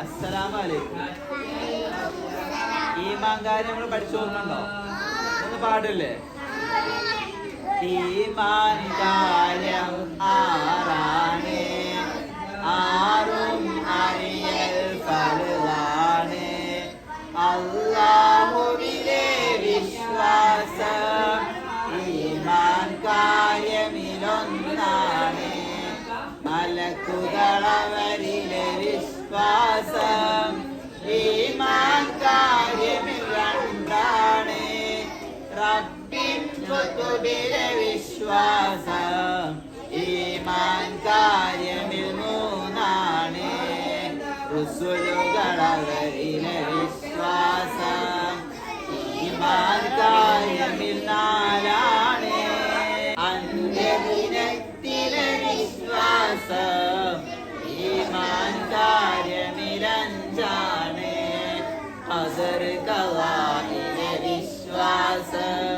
അസ്സലാമലൈക്കും. അലൈക്കും കാര്യം നമ്മൾ പഠിച്ചു ഓർമ്മണ്ടോ ഒന്ന് പാടില്ലേ? ഈമാൻ കാര്യം ആറാണ്. ആറും അറിയൽ ഫലവാണ്. അള്ളാഹുവിലെ വിശ്വാസം ഈമാൻ കാര്യമിലൊന്നാണ്. മലക്കുകളവരിലെ വിശ്വാസം കുതുബിലെ വിശ്വാസം ഈമാൻ കാര്യമിൽ മൂന്നാണ് റുസുലുകളവരിലെ വിശ്വാസം ഈമാൻ കാര്യമിൽ നാലാണ് അന്യദിനത്തിലെ വിശ്വാസം ഈമാൻ കാര്യമിലഞ്ചാണ് ഹസർ കവായിലെ വിശ്വാസം